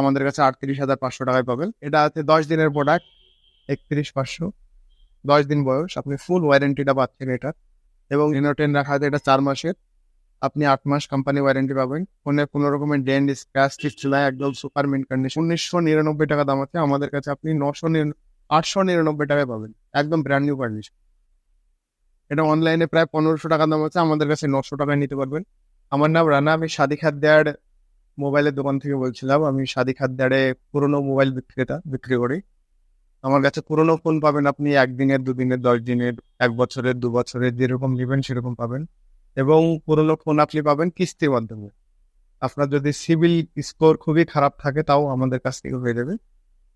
আমাদের কাছে আটত্রিশ হাজার পাঁচশো টাকায় পাবেন। এটা আছে দশ দিনের প্রোডাক্ট একত্রিশ পাঁচশো। দশ দিন বয়স, আপনি ফুল ওয়ারেন্টিটা পাচ্ছেন এটা এবং টেন রাখা আছে, এটা চার মাসের। আপনি আট মাস কোম্পানি ওয়ারেন্টি পাবেন। ফোনে কোনো রকমের ডেন্ট স্ক্র্যাচ কিছু একদম সুপার মিন্ট কন্ডিশন উনিশশো নিরানব্বই টাকা দাম আছে। আমাদের কাছে আপনি নশো আটশো নিরানব্বই টাকায় পাবেন। একদম ব্র্যান্ড নিউ কন্ডিশন এটা অনলাইনে প্রায় পনেরোশো টাকা দাম আছে। আমাদের কাছে নশো টাকায় নিতে পারবেন। আমার নাম রানা। আমি সাদি খাদ্যার মোবাইলের দোকান থেকে বলছিলাম, আমি সাদি খাদ্যারে পুরোনো মোবাইল বিক্রেতা বিক্রি করি। আমার কাছে পুরোনো ফোন পাবেন আপনি একদিনের, দুদিনের, দশ দিনের, এক বছরের, দু বছরের, যেরকম নেবেন সেরকম পাবেন। এবং পুরোনো ফোন আপনি পাবেন কিস্তির মাধ্যমে। আপনার যদি সিভিল স্কোর খুবই খারাপ থাকে, তাও আমাদের কাছ থেকে হয়ে যাবে।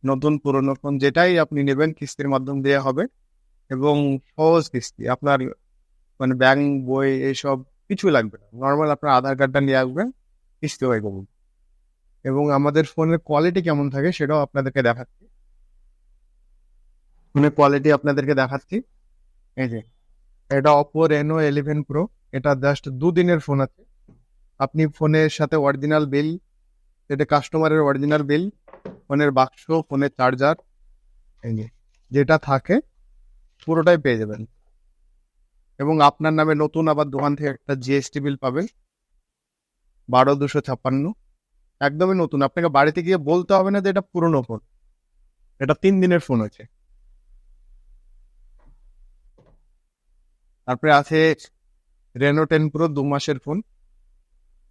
নতুন পুরোনো ফোন যেটাই আপনি নেবেন, কিস্তির মাধ্যম দেওয়া হবে। এবং সহজ কিস্তি, আপনার মানে ব্যাংক, বই এইসব কিছু লাগবে না। নর্মাল আপনার আধার কার্ডটা নিয়ে আসবেন এবং আমাদের ফোনের কোয়ালিটি কেমন থাকে সেটাও আপনাদেরকে দেখাচ্ছি। ফোনের কোয়ালিটি আপনাদেরকে দেখাচ্ছি। এই যে, এটা অপো রেনো ইলেভেন প্রো এটা জাস্ট দুদিনের ফোন আছে। আপনি ফোনের সাথে অরিজিনাল বিল এটা কাস্টমারের অরিজিনাল বিল ফোনের বাক্স, ফোনের চার্জার এই যে, যেটা থাকে, পুরোটাই পেয়ে যাবেন। এবং আপনার নামে নতুন আবার দোকান থেকে একটা জিএসটি বিল পাবেন। বারো দুশো ছাপ্পান্ন। একদমই নতুন। আপনাকে বাড়িতে গিয়ে বলতে হবে না যে এটা পুরনো ফোন। এটা তিন দিনের ফোন হয়েছে। তারপরে আছে রেনো টেন প্রো দু মাসের ফোন।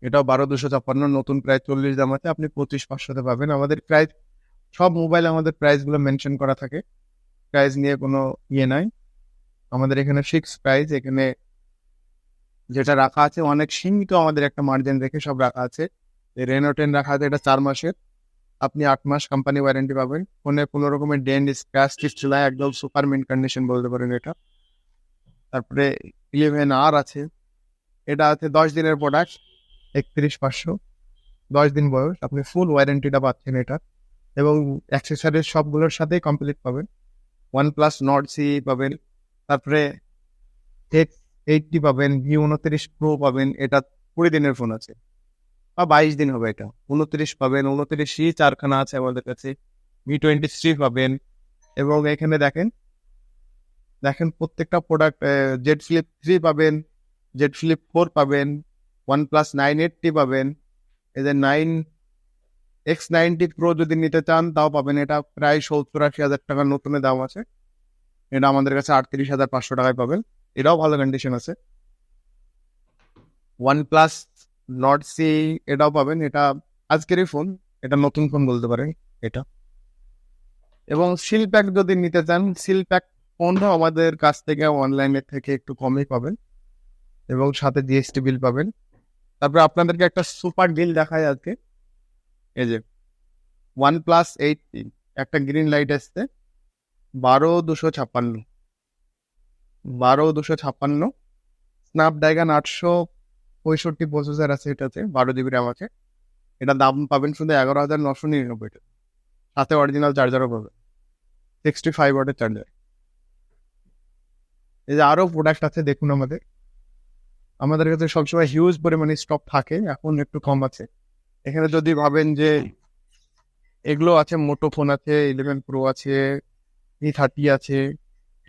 এটাও বারো দুশো ছাপ্পান্ন, নতুন প্রায় চল্লিশ দাম আছে। আপনি পঁচিশ পাঁচশোতে পাবেন। আমাদের প্রাইস সব মোবাইল আমাদের প্রাইসগুলো মেনশন করা থাকে। প্রাইস নিয়ে কোনো ইয়ে নাই। আমাদের এখানে ফিক্স প্রাইস এখানে যেটা রাখা আছে, অনেক সীমিত আমাদের একটা মার্জিন রেখে সব রাখা আছে। রেনো টেন রাখা আছে, এটা চার মাসের। আপনি আট মাস কোম্পানি ওয়ারেন্টি পাবেন। ফোনে কোনো রকমের ডেন্ট স্ক্র্যাচ নাই একদম সুপার মিন্ট কন্ডিশন বলতে পারেন এটা। তারপরে ইলেভেন আর আছে। এটা আছে দশ দিনের প্রোডাক্ট একত্রিশ পাঁচশো। দশ দিন বয়স, আপনি ফুল ওয়ারেন্টিটা পাচ্ছেন এটা। এবং অ্যাক্সেসরিজ সবগুলোর সাথেই কমপ্লিট পাবেন। ওয়ান প্লাস নট সি পাবেন। তারপরে এক্স এইটটি পাবেন ভি উনত্রিশ প্রো পাবেন, এটা কুড়ি দিনের ফোন আছে। বা বাইশ দিন হবে এটা। উনত্রিশ পাবেন উনত্রিশ সি চারখানা আছে আমাদের কাছে। ভি টোয়েন্টি থ্রি পাবেন। এবং এখানে দেখেন দেখেন প্রত্যেকটা প্রোডাক্ট জেড ফ্লিপ থ্রি পাবেন জেড ফ্লিপ ফোর পাবেন ওয়ান প্লাস নাইন এইটটি পাবেন এদের নাইন এক্স নাইনটি প্রো যদি নিতে চান, তাও পাবেন। এটা প্রায় সত্তর আশি হাজার টাকার নতুনের দাম আছে। এটা আমাদের কাছে আটত্রিশ হাজার পাঁচশো টাকায় পাবেন। এটাও ভালো কন্ডিশন আছে। ওয়ান প্লাস নট সি এটাও পাবেন, এটা আজকেরই ফোন এটা নতুন ফোন বলতে পারেন, এটা। এবং সিল প্যাক যদি নিতে চান সিল প্যাক ফোনও আমাদের কাছ থেকে অনলাইনের থেকে একটু কমই পাবেন। এবং সাথে জিএসটি বিল পাবেন। তারপরে আপনাদেরকে একটা সুপার ডিল দেখায় আজকে। এই যে ওয়ান প্লাস এইট একটা গ্রিন লাইট আসছে বারো দুশো ছাপ্পান্ন। বারো, দুশো ছাপ্পান্ন। স্ন্যাপড্রাগন আটশো পঁয়ষট্টি প্রসেসর আছে এটাতে, বারো জিবি র্যাম আছে। এটা দাম পাবেন শুধু এগারো হাজার নশো নিরানব্বই সাথে অরিজিনাল চার্জারও পাবেন। সিক্সটি ফাইভ ওয়াটের চার্জার এই যে আরও প্রোডাক্ট আছে, দেখুন আমাদের। আমাদের কাছে সবসময় হিউজ পরিমাণে স্টক থাকে, এখন একটু কম আছে। এখানে যদি ভাবেন যে এগুলো আছে মোটো ফোন আছে ইলেভেন প্রো আছে ই থার্টি আছে।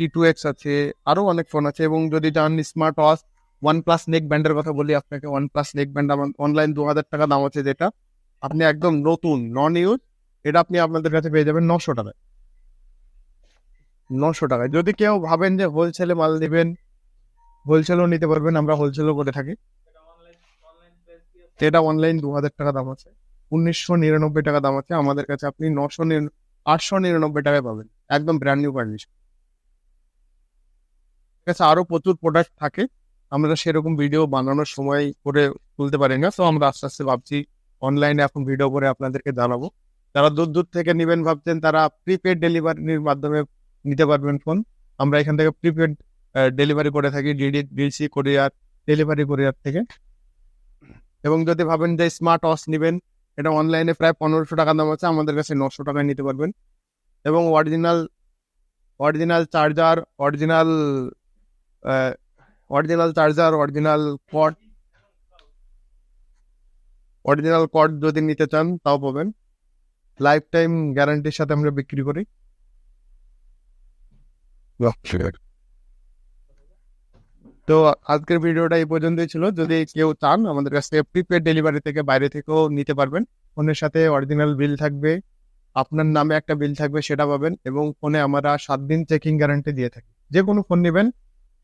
টি টু এক্স আছে আরও অনেক ফোন আছে এবং যদি চান smart watch one plus neck ব্যান্ডের কথা বলি আপনাকে ওয়ান প্লাস নেক ব্যান্ড আমার অনলাইন দু হাজার টাকা দাম আছে যেটা। আপনি একদম নতুন নন ইউজ এটা আপনি আপনাদের কাছে পেয়ে যাবেন নশো টাকায়। নশো টাকায়। যদি কেউ ভাবেন যে হোলসেলে মাল নেবেন হোলসেলও নিতে পারবেন, আমরা হোলসেলও করে থাকি। এটা অনলাইন দু হাজার টাকা দাম আছে। উনিশশো নিরানব্বই টাকা দাম আছে। আমাদের কাছে আপনি নশো আটশো নিরানব্বই টাকায় পাবেন। একদম ব্র্যান্ড নিউ কন্ডিশন কাছে আরও প্রচুর প্রোডাক্ট থাকে। আমরা সেরকম ভিডিও বানানোর সময় করে তুলতে পারি না। তো আমরা আস্তে আস্তে ভাবছি অনলাইনে এখন ভিডিও করে আপনাদেরকে জানাব। যারা দূর দূর থেকে নেবেন ভাবছেন, তারা প্রিপেড ডেলিভারির মাধ্যমে নিতে পারবেন ফোন আমরা এখান থেকে প্রিপেড ডেলিভারি করে থাকি ডিডি ডিসি কোরিয়ার ডেলিভারি কোরিয়ার থেকে। এবং যদি ভাবেন যে স্মার্ট ওয়াচ নেবেন, এটা অনলাইনে প্রায় পনেরোশো টাকা দাম আছে, আমাদের কাছে নশো টাকায় নিতে পারবেন। এবং original original charger original original charger original কট অরিজিনাল কট যদি নিতে চান তাও পাবেন। লাইফ টাইম গ্যারান্টির সাথে আমরা বিক্রি করি। তো আজকের ভিডিওটা এই পর্যন্তই ছিল। যদি কেউ চান আমাদের কাছ থেকে প্রিপেড ডেলিভারি থেকে বাইরে থেকেও নিতে পারবেন। ফোনের সাথে অরিজিনাল বিল থাকবে। আপনার নামে একটা বিল থাকবে সেটা পাবেন এবং ফোনে আমরা সাত দিন চেকিং গ্যারান্টি দিয়ে থাকি। যে কোনো ফোন নেবেন।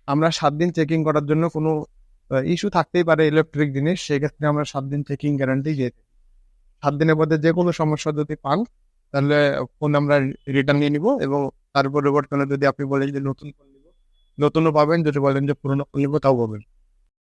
আমরা সাত দিন চেকিং করার জন্য কোনো ইস্যু থাকতেই পারে ইলেকট্রিক জিনিস সেক্ষেত্রে আমরা সাত দিন চেকিং গ্যারান্টি দিয়ে সাত দিনের মধ্যে যে কোনো সমস্যা যদি পান, তাহলে ফোন আমরা রিটার্ন নিয়ে নিব এবং তার পরিবর্তনে যদি আপনি বলেন যে নতুন ফোন নিব, নতুনও পাবেন, যদি বলেন যে পুরোনো ফোন নিব, তাও পাবেন।